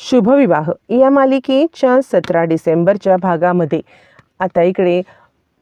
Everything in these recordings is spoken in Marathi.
शुभविवाह. या मालिकेच्या सतरा डिसेंबरच्या भागामध्ये आता इकडे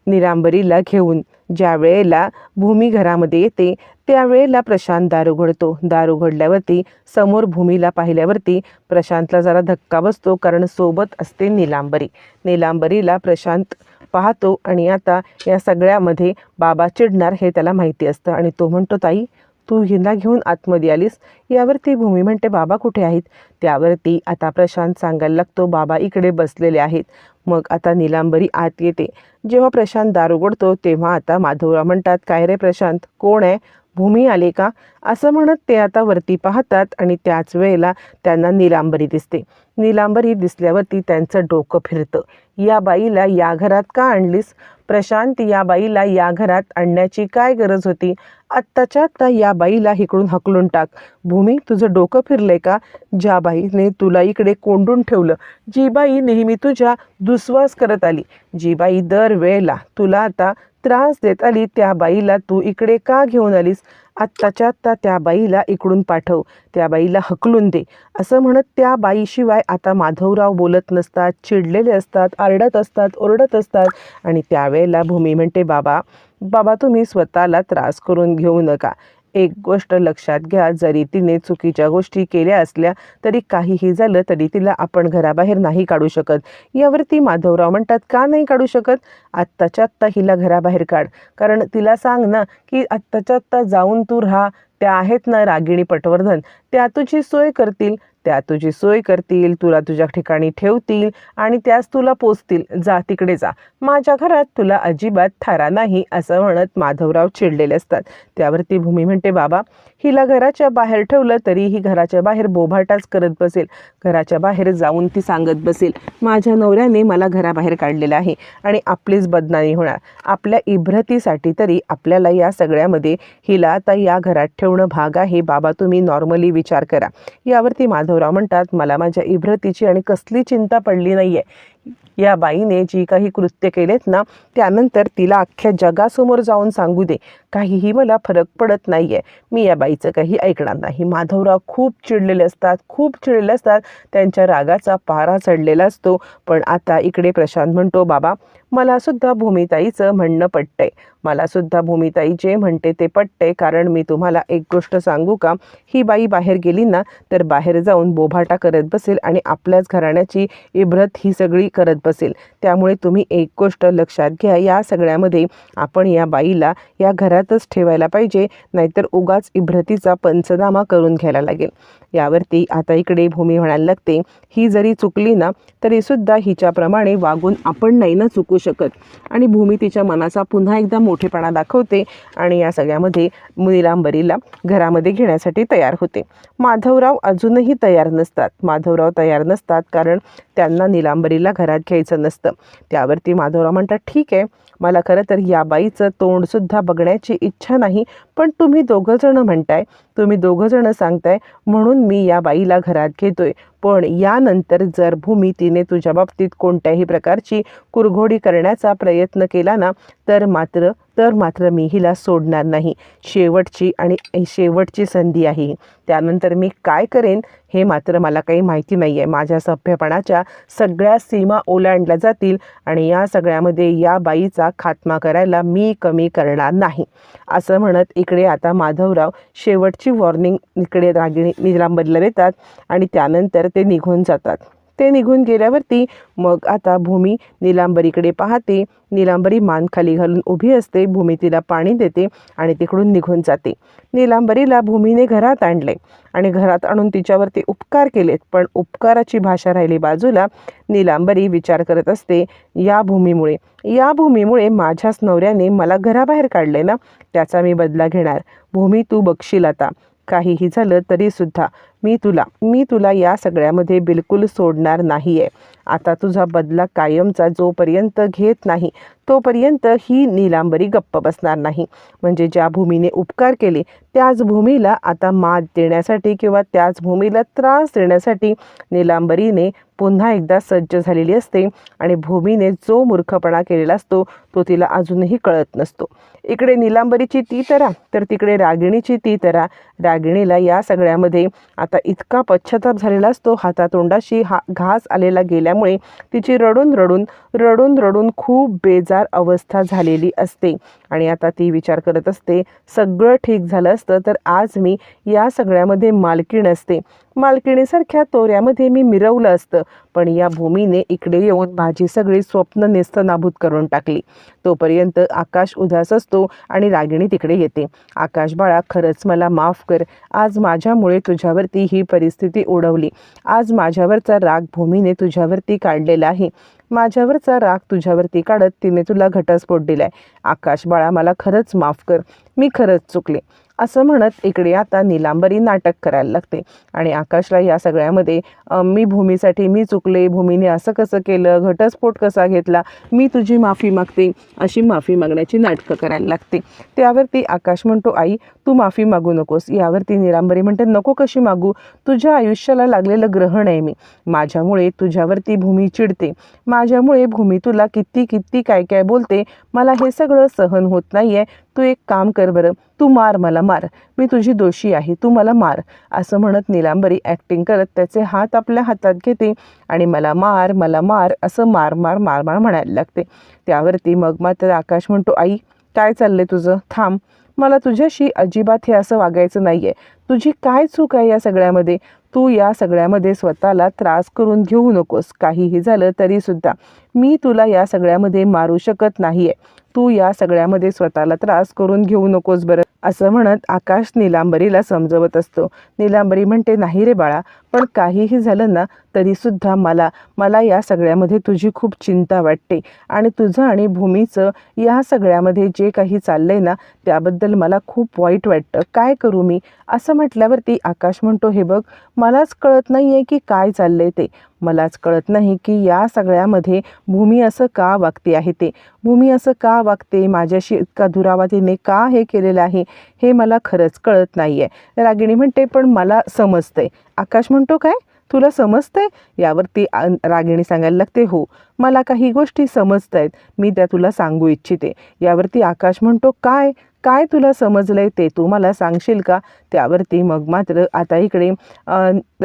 निरांबरीला घेऊन ज्या वेळेला भूमी घरामध्ये येते त्यावेळेला प्रशांत दार उघडतो दार उघडल्यावरती समोर भूमीला पाहिल्यावरती प्रशांतला जरा धक्का बसतो कारण सोबत असते निलांबरी. निलांबरीला प्रशांत पाहतो आणि आता या सगळ्यामध्ये बाबा चिडणार हे त्याला माहिती असतं आणि तो म्हणतो ताई तू हिला घेऊन आतमध्ये आलीस? यावरती भूमी म्हणते बाबा कुठे आहेत? त्यावरती आता प्रशांत सांगायला लागतो बाबा इकडे बसलेले आहेत. मग आता निलांबरी आत येते. जेव्हा प्रशांत दार उघडतो तेव्हा आता माधवराव म्हणतात काय रे प्रशांत कोण आहे? भूमी आले का? असं म्हणत ते आता वरती पाहतात आणि त्याच वेळेला त्यांना निलांबरी दिसते. निलांबरी दिसल्यावरती त्यांचं डोकं फिरतं. या बाईला या घरात का आणलीस? प्रशांत या बाईला या घरात आणण्याची काय गरज होती? आत्ताच्या आत्ता या बाईला इकडून हकलून टाक. भूमी तुझं डोकं फिरलंय का? ज्या बाईने तुला इकडे कोंडून ठेवलं जी बाई नेहमी तुझ्या दुस्वास करत आली. जी बाई दर वेळेला तुला आता त्रास देत आली त्या बाईला तू इकडे का घेऊन आलीस? आत्ताच्या आत्ता त्या बाईला इकडून पाठव त्या बाईला हकलून दे. असं म्हणत त्या बाईशिवाय आता माधवराव बोलत नसतात चिडलेले असतात आरडत असतात ओरडत असतात. आणि त्यावेळेला भूमी म्हणते बाबा बाबा तुम्ही स्वतःला त्रास करून घेऊ नका. एक गोष्ट लक्षात घ्या जरी तिने चुकीच्या गोष्टी केल्या असल्या तरी काहीही झालं तरी तिला आपण घराबाहेर नाही काढू शकत. यावरती माधवराव म्हणतात का नाही काढू शकत? आत्ताच्या आत्ता हिला घराबाहेर काढ. कारण तिला सांग ना की आत्ताच्या आत्ता जाऊन तू राहा त्या आहेत ना रागिणी पटवर्धन त्या तुझी सोय करतील त्या तुझी सोय करतील तुला तुझ्या ठिकाणी ठेवतील आणि त्याच तुला पोचतील जा तिकडे जा. माझ्या घरात तुला अजिबात थारा नाही असं म्हणत माधवराव चिडलेले असतात. त्यावरती भूमी म्हणते बाबा हिला घराच्या बाहेर ठेवलं तरी ही घराच्या बाहेर बोभाटाच करत बसेल. घराच्या बाहेर जाऊन ती सांगत बसेल माझ्या नवऱ्याने मला घराबाहेर काढलेलं आहे आणि आपलीच बदनामी होणार. आपल्या इब्रतीसाठी तरी आपल्याला या सगळ्यामध्ये हिला आता या घरात ठेवणं भाग आहे. बाबा तुम्ही नॉर्मली विचार करा. यावरती माधवराव म्हणतात मला माझ्या इब्रतीची आणि कसली चिंता पडली नाही आहे या बाईने जी काही कृत्य केलेत ना त्यानंतर तिला अख्ख्या जगासमोर जाऊन सांगू दे. काहीही मला फरक पडत नाही आहे मी या बाईचं काही ऐकणार नाही. माधवराव खूप चिडलेले असतात खूप चिडलेले असतात. त्यांच्या रागाचा पारा चढलेला असतो. पण आता इकडे प्रशांत म्हणतो बाबा मलासुद्धा भूमिताईचं म्हणणं पटतंय. मला सुद्धा भूमिताई जे म्हणते ते पटतंय. कारण मी तुम्हाला एक गोष्ट सांगू का? ही बाई बाहेर गेली ना तर बाहेर जाऊन बोभाटा करत बसेल आणि आपल्याच घराण्याची इब्रत ही सगळी करत बसेल. त्यामुळे तुम्ही एक गोष्ट लक्षात घ्या या सगळ्यामध्ये आपण या बाईला या घरातच ठेवायला पाहिजे नाहीतर उगाच इब्रतीचा पंचनामा करून घ्यायला लागेल. यावरती आता इकडे भूमी म्हणायला लागते ही जरी चुकली ना तरीसुद्धा हिच्याप्रमाणे वागून आपण नाही ना चुकू शकत. आणि भूमी तिच्या मनाचा पुन्हा एकदा मोठेपणा दाखवते आणि या सगळ्यामध्ये निलांबरीला घरामध्ये घेण्यासाठी तयार होते. माधवराव अजूनही तयार नसतात. माधवराव तयार नसतात कारण त्यांना निलांबरीला घरात घ्यायचं नसतं. त्यावरती माधवराव म्हणतात ठीक आहे मला खरं तर या बाईचं तोंडसुद्धा बघण्याची इच्छा नाही पण तुम्ही दोघंजणं म्हणताय तुम्ही दोघंजणं सांगताय म्हणून मी या बाईला घरात घेतोय. पण यानंतर जर भूमी तिने तुझ्या बाबतीत कोणत्याही प्रकारची कुरघोडी करण्याचा प्रयत्न केला ना तर मात्र तर मात्र मी हिला सोडणार नाही. शेवटची आणि शेवटची संधी आहे. त्यानंतर मी काय करेन हे मात्र मला काही माहिती नाही आहे माझ्या सभ्यपणाच्या सगळ्या सीमा ओलांडल्या जातील आणि या सगळ्यामध्ये या बाईचा खात्मा करायला मी कमी करणार नाही. असं म्हणत इकडे आता माधवराव शेवटची वॉर्निंग इकडे रागिणी निलांबरीला देतात आणि त्यानंतर ते निघून जातात. ते निघून गेल्यावरती मग आता भूमी निलांबरीकडे पाहते. निलांबरी मान खाली घालून उभी असते. भूमी तिला पाणी देते आणि तिकडून निघून जाते. निलांबरीला भूमीने घरात आणले आणि घरात आणून तिच्यावरती उपकार केलेत. पण उपकाराची भाषा राहिली बाजूला. निलांबरी विचार करत असते या भूमीमुळे. या भूमीमुळे माझ्याच नवऱ्याने मला घराबाहेर काढले ना? त्याचा मी बदला घेणार. भूमी तू बघशील आता. काहीही झालं तरीसुद्धा मी तुला मी तुला या सगळ्यामध्ये बिलकुल सोडणार नाही आहे आता तुझा बदला कायमचा जोपर्यंत घेत नाही तोपर्यंत ही निलांबरी गप्प बसणार नाही. म्हणजे ज्या भूमीने उपकार केले त्याच भूमीला आता मात देण्यासाठी किंवा त्याच भूमीला त्रास देण्यासाठी निलांबरीने पुन्हा एकदा सज्ज झालेली असते आणि भूमीने जो मूर्खपणा केलेला असतो तो तिला अजूनही कळत नसतो. इकडे निलांबरीची ती तरा तर तिकडे रागिणीची ती तरा. रागिणीला या सगळ्यामध्ये आता इतका पश्चाताप झालेला असतो. हातातोंडाशी हा घास आलेला गेल्यामुळे तिची रडून रडून रडून रडून खूप बेजार अवस्था झालेली असते. आणि आता ती विचार करत असते सगळं ठीक झालं असतं तर आज मी या सगळ्यामध्ये मालकीण असते. मालकिणीसारख्या तोऱ्यामध्ये मी मिरवलं असतं पण या भूमीने इकडे येऊन माझी सगळी स्वप्न नेस्तनाभूत करून टाकली. तोपर्यंत आकाश उदास असतो आणि रागिणी तिकडे येते. आकाश बाळा खरंच मला माफ कर. आज माझ्यामुळे तुझ्यावरती ही परिस्थिती ओढवली आज माझ्यावरचा राग भूमीने तुझ्यावरती काढलेला आहे. माझ्यावरचा राग तुझ्यावरती काढत तिने तुला घटस्फोट दिलाय. आकाश बाळा मला खरंच माफ कर. मी खरंच चुकले. असं म्हणत इकडे आता निलांबरी नाटक करायला लागते. आणि आकाशला या सगळ्यामध्ये मी भूमीसाठी मी चुकले भूमीने असं कसं केलं घटस्फोट कसा घेतला मी तुझी माफी मागते अशी माफी मागण्याची नाटकं करायला लागते. त्यावरती आकाश म्हणतो आई तू माफी मागू नकोस. यावरती निलांबरी म्हणते नको कशी मागू? तुझ्या आयुष्याला लागलेलं ग्रहण आहे मी. माझ्यामुळे तुझ्यावरती भूमी चिडते. माझ्यामुळे भूमी तुला किती किती काय काय बोलते मला हे सगळं सहन होत नाही आहे तू एक काम कर बरं. तू मार मला मार. मी तुझी दोषी आहे. तू मला मार. असं म्हणत निलांबरी ॲक्टिंग करत त्याचे हात आपल्या हातात घेते आणि मला मार मला मार असं मार मार मार मार म्हणायला लागते. त्यावरती मग मात्र आकाश म्हणतो आई काय चाललंय तुझं? थांब. मला तुझ्याशी अजिबात हे असं वागायचं नाही आहे तुझी काय चूक आहे या सगळ्यामध्ये? तू या सगळ्यामध्ये स्वतःला त्रास करून घेऊ नकोस. काहीही झालं तरीसुद्धा मी तुला या सगळ्यामध्ये मारू शकत नाही आहे तू या सगळ्यामध्ये स्वतःला त्रास करून घेऊ नकोस बरं. असं म्हणत आकाश निलांबरीला समजवत असतो. निलांबरी म्हणते नाही रे बाळा पण काहीही झालं ना तरीसुद्धा मला मला या सगळ्यामध्ये तुझी खूप चिंता वाटते. आणि तुझं आणि भूमीचं या सगळ्यामध्ये जे काही चाललं आहे ना त्याबद्दल मला खूप वाईट वाटतं. काय करू मी? असं म्हटल्यावरती आकाश म्हणतो हे बघ मलाच कळत नाही आहे की काय चाललं आहे ते. मलाच कळत नाही की या सगळ्यामध्ये भूमी असं का वागते आहे ते? भूमी असं का वागते? माझ्याशी इतका दुरावा तिने का हे केलेलं आहे? हे मला खरंच कळत नाही आहे रागिणी म्हणते पण मला समजतंय. आकाश म्हणतो काय? तुला समजतंय? यावरती ती रागिणी सांगायला लागते हो मला काही गोष्टी समजत आहेत मी त्या तुला सांगू इच्छिते. यावरती आकाश म्हणतो काय? काय तुला समजलंय ते तू मला सांगशील का? त्यावरती मग मात्र आता इकडे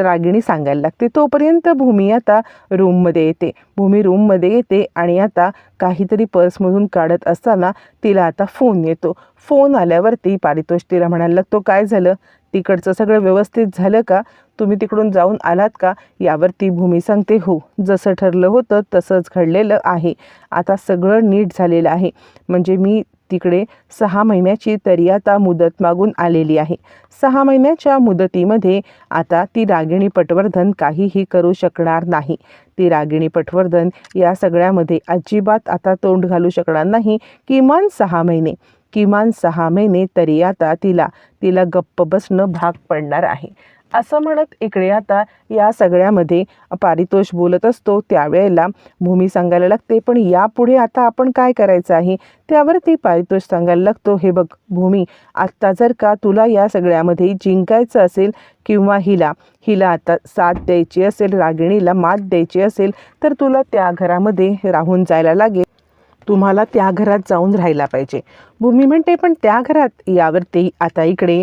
रागिणी सांगायला लागते तोपर्यंत भूमी आता रूममध्ये येते. भूमी रूममध्ये येते आणि आता काहीतरी पर्समधून काढत असताना तिला आता फोन येतो. फोन आल्यावरती पारितोष तिला म्हणायला लागतो काय झालं? तिकडचं सगळं व्यवस्थित झालं का? तुम्ही तिकडून जाऊन आलात का? यावर ती भूमी सांगते हो जसं ठरलं होतं तसंच घडलेलं आहे. आता सगळं नीट झालेलं आहे. म्हणजे मी तिकडे सहा महिन्याची तरी आता मुदत मागून आलेली आहे. सहा महिन्याच्या मुदतीमध्ये आता ती रागिणी पटवर्धन काहीही करू शकणार नाही. ती रागिणी पटवर्धन या सगळ्यामध्ये अजिबात आता तोंड घालू शकणार नाही. किमान सहा महिने. किमान सहा महिने तरी आता तिला तिला गप्प बसणं भाग पडणार आहे. असं म्हणत इकडे आता या सगळ्यामध्ये पारितोष बोलत असतो. त्यावेळेला भूमी सांगायला लागते पण यापुढे आता आपण काय करायचं आहे? त्यावरती पारितोष सांगायला लागतो हे बघ भूमी आत्ता जर का तुला या सगळ्यामध्ये जिंकायचं असेल किंवा हिला हिला आता साथ द्यायची असेल रागिणीला मात द्यायची असेल तर तुला त्या घरामध्ये राहून जायला लागेल. तुम्हाला त्या घरात जाऊन राहायला पाहिजे. भूमी म्हणते पण त्या घरात यावरती आता इकडे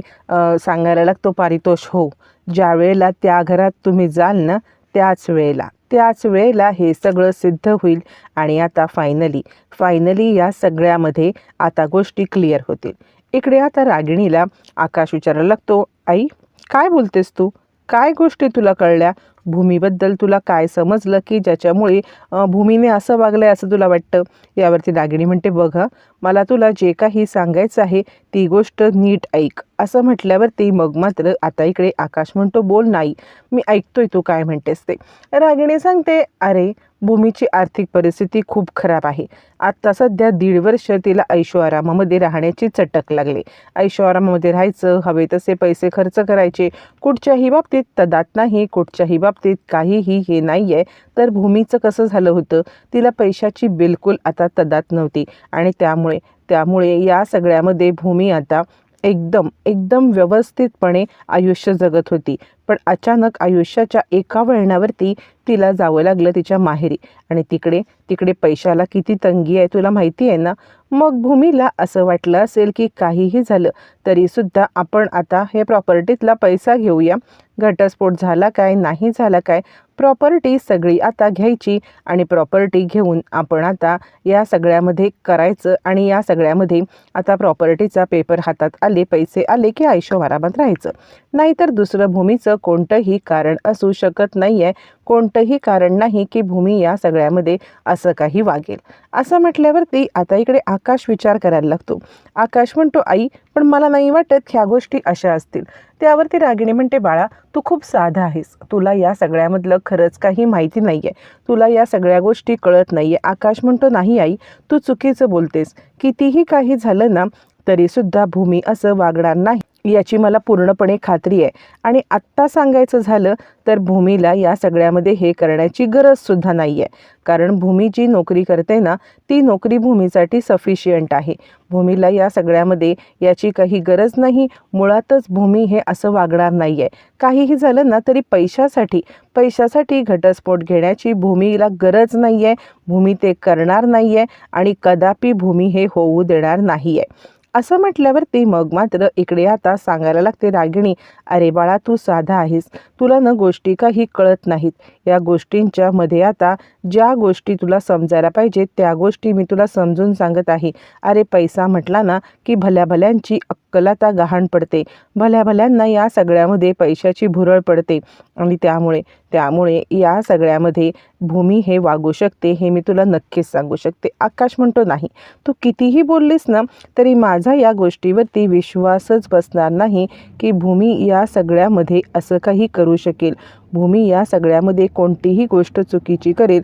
सांगायला लागतो पारितोष हो. ज्या वेळेला त्या घरात तुम्ही जाल ना त्याच वेळेला. त्याच वेळेला हे सगळं सिद्ध होईल आणि आता फायनली फायनली या सगळ्यामध्ये आता गोष्टी क्लिअर होतील. इकडे आता रागिणीला आकाश विचारायला लागतो आई काय बोलतेस तू? काय गोष्टी तुला कळल्या? भूमीबद्दल तुला काय समजलं की ज्याच्यामुळे भूमीने असं वागलं आहे असं तुला वाटतं? यावरती दागिणी म्हणते बघ मला तुला जे काही सांगायचं आहे ती गोष्ट नीट ऐक. असं म्हटल्यावर ते मग मात्र आता इकडे आकाश म्हणतो बोल नाही मी ऐकतोय तू काय म्हणतेस ते. रागिणी सांगते अरे भूमीची आर्थिक परिस्थिती खूप खराब आहे. आत्ता सध्या दीड वर्ष तिला ऐशोआरामामध्ये राहण्याची चटक लागली. ऐशोआरामामध्ये राहायचं हवे तसे पैसे खर्च करायचे. कुठच्याही बाबतीत तदात नाही कुठच्याही बाबतीत काहीही हे नाही आहे तर भूमीचं कसं झालं होतं? तिला पैशाची बिलकुल आता तदात नव्हती. आणि त्यामुळे त्यामुळे या सगळ्यामध्ये भूमी आता एकदम एकदम व्यवस्थितपणे आयुष्य जगत होती. पण अचानक आयुष्याच्या एका वळणावरती तिला जावं लागलं तिच्या माहेरी. आणि तिकडे तिकडे पैशाला किती तंगी आहे तुला माहिती आहे ना? मग भूमीला असं वाटलं असेल की काहीही झालं तरीसुद्धा आपण आता हे प्रॉपर्टीतला पैसा घेऊया. घटस्फोट झाला काय नाही झाला काय प्रॉपर्टी सगळी आता घ्यायची आणि प्रॉपर्टी घेऊन आपण आता या सगळ्यामध्ये करायचं आणि या सगळ्यामध्ये आता प्रॉपर्टीचा पेपर हातात आले पैसे आले की आयुष्यभराबाद राहायचं. नाहीतर दुसरं भूमीचं कोणतंही कारण असू शकत नाही आहे कोणतंही कारण नाही की भूमी या सगळ्यामध्ये असं काही वागेल. असं म्हटल्यावरती आता इकडे आकाश विचार करायला लागतो. आकाश म्हणतो आई पण मला नाही वाटत ह्या गोष्टी अशा असतील. त्यावरती रागिणी म्हणते बाळा तू खूप साधा आहेस. तुला या सगळ्यामधलं खरंच काही माहिती नाही आहे तुला या सगळ्या गोष्टी कळत नाही आहे आकाश म्हणतो नाही आई तू चुकीचं बोलतेस. कितीही काही झालं ना तरीसुद्धा भूमी असं वागणार नाही. याची मला पूर्णपणे खात्री आहे. आणि आत्ता सांगायचं झालं तर भूमीला या सगळ्यामध्ये हे करण्याची गरजसुद्धा नाही आहे. कारण भूमी जी नोकरी करते ना ती नोकरी भूमीसाठी सफिशियंट आहे. भूमीला या सगळ्यामध्ये याची काही गरज नाही. मुळातच भूमी हे असं वागणार नाही आहे काहीही झालं ना तरी पैशासाठी पैशासाठी घटस्फोट घेण्याची भूमीला गरज नाही आहे भूमी ते करणार नाही आहे आणि कदापि भूमी हे होऊ देणार नाही आहे असं म्हटल्यावरती मग मात्र इकडे आता सांगायला लागते रागिणी अरे बाळा तू साधा आहेस. तुला न गोष्टी काही कळत नाहीत. या गोष्टींच्या मध्ये आता ज्या गोष्टी तुला समजायला पाहिजेत त्या गोष्टी मी तुला समजून सांगत आहे. अरे पैसा म्हटला ना की भल्या भल्यांची कलाता गहाण पडते. भल्या भल्यांना या सगळ्यामध्ये पैशाची भुरळ पडते. आणि त्यामुळे त्यामुळे या सगळ्यामध्ये भूमी हे वागू शकते हे मी तुला नक्कीच सांगू शकते. आकाश म्हणतो नाही तू कितीही बोललीस ना तरी माझा या गोष्टीवरती विश्वासच बसणार नाही की भूमी या सगळ्यामध्ये असं काही करू शकेल. भूमी या सगळ्यामध्ये कोणतीही गोष्ट चुकीची करेल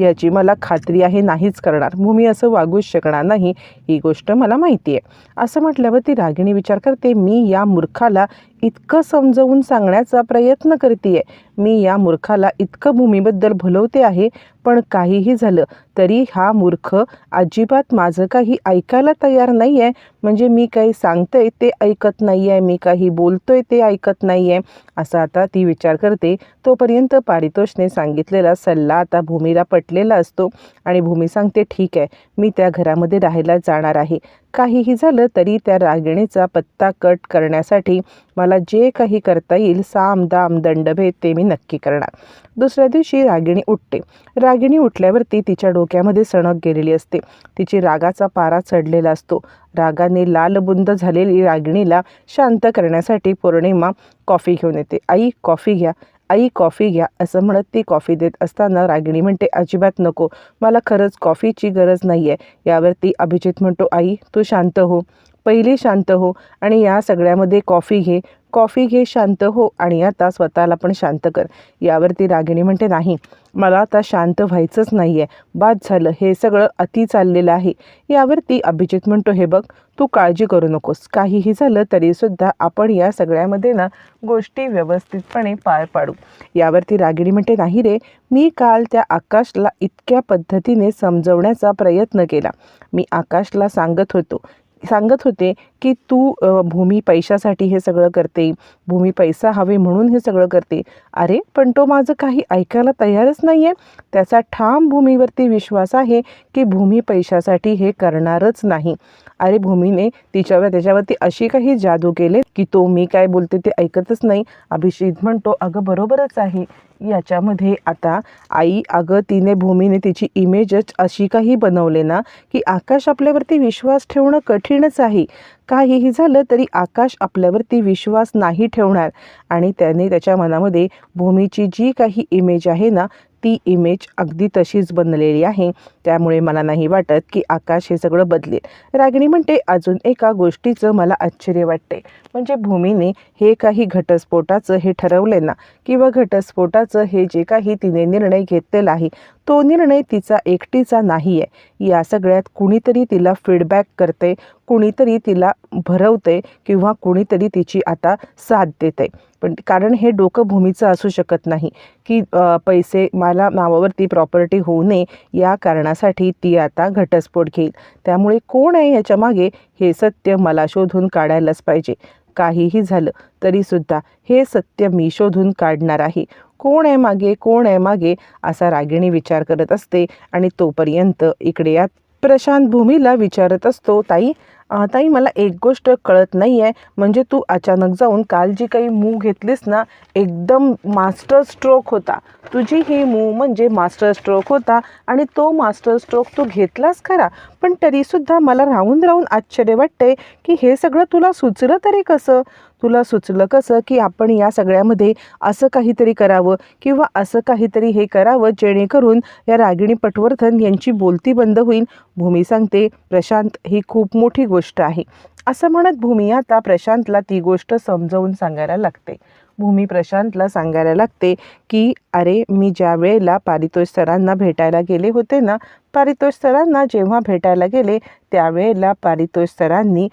याची मला खात्री आहे नाहीच करणार. भूमी असं वागूच शकणार नाही ही गोष्ट मला माहिती आहे. असं म्हटल्यावर ती रागिणी विचार करते मी या मूर्खाला इतकं समजवून सांगण्याचा प्रयत्न करते मी या मूर्खाला इतकं भूमीबद्दल भुलवते आहे पण काहीही झालं तरी हा मूर्ख अजिबात माझं काही ऐकायला तयार नाही आहे म्हणजे मी काही सांगतोय ते ऐकत नाही आहे मी काही बोलतोय ते ऐकत नाही आहे असं आता ती विचार करते. तोपर्यंत पारितोषने सांगितलेला सल्ला आता भूमीला पटलेला असतो आणि भूमी सांगते ठीक आहे मी त्या घरामध्ये राहायला जाणार आहे. काहीही झालं तरी त्या रागिणीचा पत्ता कट करण्यासाठी मला जे काही करता येईल साम दाम दंडभेद ते मी नक्की करणार. दुसऱ्या दिवशी रागिणी उठते. रागिणी उठल्यावरती तिच्या डोक्यामध्ये सणक गेलेली असते. तिची रागाचा पारा चढलेला असतो. रागाने लालबुंद झालेली रागिणीला शांत करण्यासाठी पौर्णिमा कॉफी घेऊन येते. आई कॉफी घ्या. आई कॉफी घ्या असं म्हणत ती कॉफी देत असताना रागिणी म्हणते अजिबात नको मला खरंच कॉफीची गरज नाही आहे यावरती अभिजित म्हणतो आई तू शांत हो पहिली शांत हो आणि या सगळ्यामध्ये कॉफी घे कॉफी घे शांत हो आणि आता स्वतःला पण शांत कर. यावरती रागिणी म्हणते नाही मला आता शांत व्हायचंच नाही आहे बाद झालं हे सगळं अति चाललेलं आहे. यावरती अभिजित म्हणतो हे बघ तू काळजी करू नकोस. काहीही झालं तरीसुद्धा आपण या सगळ्यामध्ये ना गोष्टी व्यवस्थितपणे पार पाडू. यावरती रागिणी म्हणते नाही रे मी काल त्या आकाशला इतक्या पद्धतीने समजवण्याचा प्रयत्न केला. मी आकाशला सांगत होतो सांगत होते की तू भूमी पैशासाठी हे सगळं करते भूमी पैसा हवे म्हणून हे सगळं करते. अरे पण तो माझं काही ऐकायला तयारच नाही आहे त्याचा ठाम भूमीवरती विश्वास आहे की भूमी पैशासाठी हे करणारच नाही. अरे भूमीने तिच्यावर त्याच्यावरती अशी काही जादू केले की तो मी काय बोलते ते ऐकतच नाही. अभिषेक म्हणतो अगं बरोबरच आहे. याच्यामध्ये आता आई अगं तिने भूमीने तिची इमेजच अशी काही बनवले ना की आकाश आपल्यावरती विश्वास ठेवणं कठीणच आहे. काहीही झालं तरी आकाश आपल्यावरती विश्वास नाही ठेवणार. आणि त्याने त्याच्या मनामध्ये भूमीची जी काही इमेज आहे ना ती इमेज अगदी तशीच बनलेली आहे. त्यामुळे मला नाही वाटत की आकाश हे सगळं बदलेल. रागिणी म्हणते अजून एका गोष्टीचं मला आश्चर्य वाटते. म्हणजे भूमीने हे काही घटस्फोटाचं हे ठरवले ना किंवा घटस्फोटाचं हे जे काही तिने निर्णय घेतलेला आहे तो निर्णय तिचा एकटीचा नाही आहे या सगळ्यात कुणीतरी तिला फीडबॅक करते कुणीतरी तिला भरवते किंवा कुणीतरी तिची आता साथ देते. पण कारण हे डोकं भूमीचं असू शकत नाही की पैसे मला नावावरती प्रॉपर्टी होऊ नये या कारणासाठी ती आता घटस्फोट घेईल. त्यामुळे कोण आहे याच्यामागे हे सत्य मला शोधून काढायलाच पाहिजे. काहीही झालं तरीसुद्धा हे सत्य मी शोधून काढणार आहे. कोण आहे मागे? कोण आहे मागे? असा रागिणी विचार करत असते आणि तोपर्यंत इकडे या प्रशांत भूमीला विचारत असतो ताई ताई मला एक गोष्ट कळत नाही आहे म्हणजे तू अचानक जाऊन काल जी काही मूव घेतलीस ना एकदम मास्टर स्ट्रोक होता. तुझी ही मूव म्हणजे मास्टर स्ट्रोक होता आणि तो मास्टर स्ट्रोक तू घेतलास खरा. पण तरीसुद्धा मला राहून राहून आश्चर्य वाटते की हे सगळं तुला सुचलं तरी कसं? तुला सुचलं कसं की आपण या सगळ्यामध्ये असं काहीतरी करावं किंवा असं काहीतरी हे करावं जेणेकरून या रागिणी पटवर्धन यांची बोलती बंद होईल? भूमी सांगते प्रशांत ही खूप मोठी गोष्ट गोष्ट आहे. असं म्हणत भूमी आता प्रशांतला ती गोष्ट समजावून सांगायला लागते. भूमी प्रशांतला सांगायला लागते की अरे मी ज्या वेळेला पारितोष सरांना भेटायला गेले होते ना पारितोष सरांना जेव्हा भेटायला गेले त्यावेळेला पारितोष सरांनी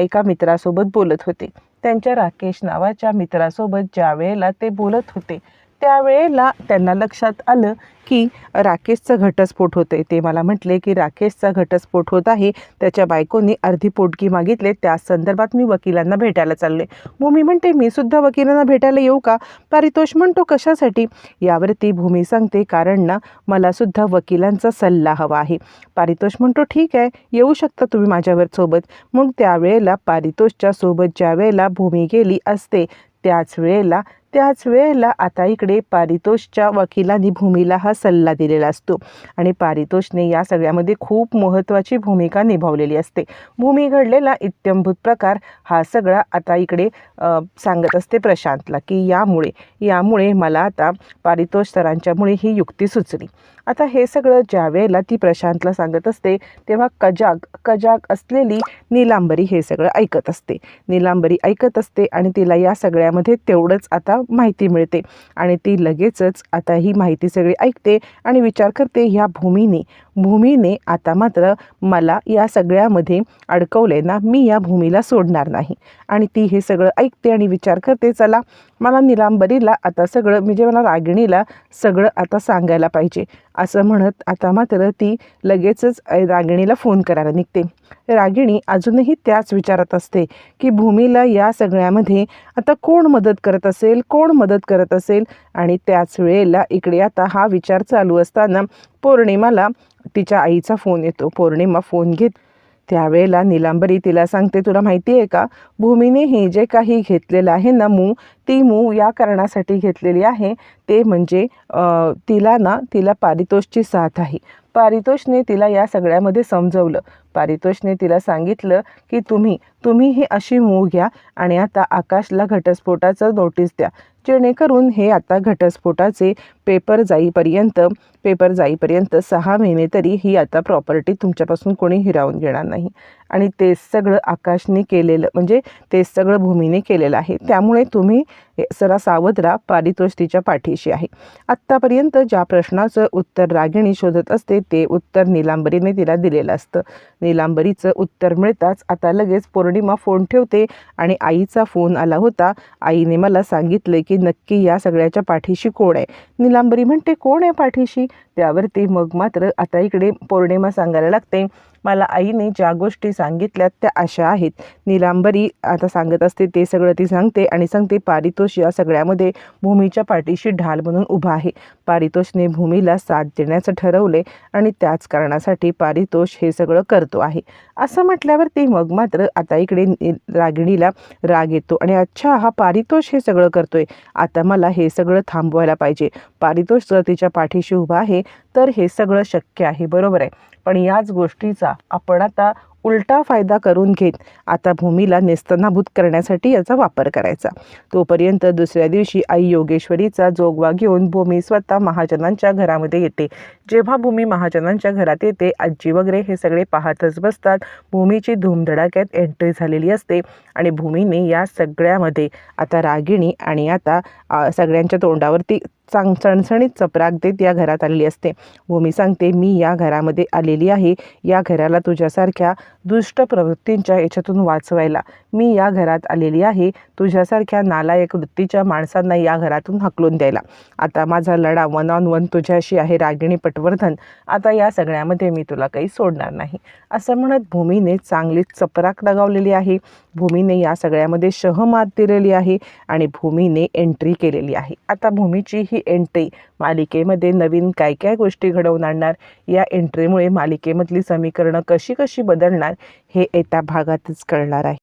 एका मित्रासोबत बोलत होते. त्यांच्या राकेश नावाच्या मित्रासोबत ज्या वेळेला ते बोलत होते त्यावेळेला त्यांना लक्षात आलं की राकेशचं घटस्फोट होते ते मला म्हटले की राकेशचा घटस्फोट होत आहे. त्याच्या बायकोनी अर्धी पोटगी मागितले. त्या संदर्भात मी वकिलांना भेटायला चालले. भूमी म्हणते मी सुद्धा वकिलांना भेटायला येऊ का? पारितोष म्हणतो कशासाठी? यावरती भूमी सांगते कारण ना मला सुद्धा वकिलांचा सल्ला हवा आहे. पारितोष म्हणतो ठीक आहे येऊ शकता तुम्ही माझ्यावर सोबत. मग त्यावेळेला पारितोषच्या सोबत ज्या वेळेला भूमी गेली असते त्याच वेळेला त्याच वेळेला आता इकडे पारितोषच्या वकिलांनी भूमीला हा सल्ला दिलेला असतो. आणि पारितोषने या सगळ्यामध्ये खूप महत्त्वाची भूमिका निभावलेली असते. भूमी घडलेला इत्यंभूत प्रकार हा सगळा आता इकडे सांगत असते प्रशांतला की यामुळे यामुळे मला आता पारितोष सरांच्यामुळे ही युक्ती सुचली. आता हे सगळं ज्या वेळेला ती प्रशांतला सांगत असते तेव्हा कजाग कजाग असलेली नीलांबरी हे सगळं ऐकत असते. नीलांबरी ऐकत असते आणि तिला या सगळ्यामध्ये तेवढंच आता माहिती मिळते. आणि ती लगेचच आता ही माहिती सगळी ऐकते आणि विचार करते ह्या भूमीने भूमीने आता मात्र मला या सगळ्यामध्ये अडकवले ना मी या भूमीला सोडणार नाही. आणि ती हे सगळं ऐकते आणि विचार करते चला मला निलांबरीला आता सगळं म्हणजे मला रागिणीला सगळं आता सांगायला पाहिजे. असं म्हणत आता मात्र ती लगेचच रागिणीला फोन करायला निघते. रागिणी अजूनही त्याच विचारात असते की भूमीला या सगळ्यामध्ये आता कोण मदत करत असेल कोण मदत करत असेल? आणि त्याच वेळेला इकडे आता हा विचार चालू असताना पौर्णिमाला तिच्या आईचा फोन येतो. पौर्णिमा फोन घेत त्यावेळेला निलांबरी तिला सांगते तुला माहिती आहे का? भूमीने हे जे काही घेतलेलं आहे ना मू ती मू या कारणासाठी घेतलेली आहे. ते म्हणजे तिला ना तिला पारितोषची साथ आहे. पारितोषने तिला या सगळ्यामध्ये समजवलं. पारितोषने तिला सांगितलं की तुम्ही तुम्ही ही अशी मूव घ्या आणि आता आकाशला घटस्फोटाचं नोटीस द्या. जेणेकरून हे आता घटस्फोटाचे पेपर जाईपर्यंत पेपर जाईपर्यंत सहा महिने तरी ही आता प्रॉपर्टी तुमच्यापासून कोणी हिरावून घेणार नाही. आणि ते सगळं आकाशने केलेलं म्हणजे ते सगळं भूमीने केलेलं आहे. त्यामुळे तुम्ही हे जरा सावध राहा पारितोष तिच्या पाठीशी आहे. आत्तापर्यंत ज्या प्रश्नाचं उत्तर रागिणी शोधत असते ते उत्तर निलांबरीने तिला दिलेलं असतं. निलांबरीचं उत्तर मिळताच आता लगेच पौर्णिमा फोन ठेवते आणि आईचा फोन आला होता. आईने मला सांगितले की नक्की या सगळ्याच्या पाठीशी कोण आहे? निलांबरी म्हणते कोण आहे पाठीशी? त्यावरती मग मात्र आता इकडे पौर्णिमा सांगायला लागते. मला आईने ज्या गोष्टी सांगितल्यात त्या अशा आहेत. निलांबरी आता सांगत असते ते सगळं ती सांगते आणि सांगते पारितोष या सगळ्यामध्ये भूमीच्या पाठीशी ढाल म्हणून उभा आहे. पारितोषने भूमीला साथ देण्याचं ठरवले आणि त्याच कारणासाठी पारितोष हे सगळं करतो आहे. असं म्हटल्यावर ते मग मात्र आता इकडे नि- रागिणीला राग येतो आणि अच्छा हा पारितोष हे सगळं करतोय. आता मला हे सगळं थांबवायला पाहिजे. पारितोष जर तिच्या पाठीशी उभा आहे तर हे सगळं शक्य आहे. बरोबर आहे. पण याच गोष्टीचा आपण आता उलटा फायदा करून घेत. आता भूमीला नेस्तनाभूत करण्यासाठी याचा वापर करायचा. तोपर्यंत दुसऱ्या दिवशी आई योगेश्वरीचा जोगवा घेऊन भूमी स्वतः महाजनांच्या घरामध्ये येते. जेव्हा भूमी महाजनांच्या घरात येते आजी वगैरे हे सगळे पाहतच बसतात. भूमीची धूमधडाक्यात एंट्री झालेली असते आणि भूमीने या सगळ्यामध्ये आता रागिणी आणि आता सगळ्यांच्या तोंडावरती चांग चणचणीत चपराक देत या घरात आलेली असते. भूमी सांगते मी या घरामध्ये आलेली आहे. या घराला तुझ्यासारख्या दुष्ट प्रवृत्तींच्या याच्यातून वाचवायला. मी या घरात आलेली आहे. तुझ्यासारख्या नालायक वृत्तीच्या माणसांना या घरातून हकलून द्यायला. आता माझा लढा वन ऑन वन तुझ्याशी आहे रागिणी पटवर्धन. आता या सगळ्यामध्ये मी तुला काही सोडणार नाही. असं म्हणत भूमीने चांगलीच चपराक लगावलेली आहे. भूमीने या सगळ्यामध्ये शहमात दिलेली आहे आणि भूमीने एंट्री केलेली आहे. आता भूमीची ही एंट्री मालिकेमध्ये नवीन काय काय गोष्टी घडवून आणणार या एंट्रीमुळे मालिकेमधली समीकरणं कशी कशी बदलणार हे येत्या भागातच कळणार आहे.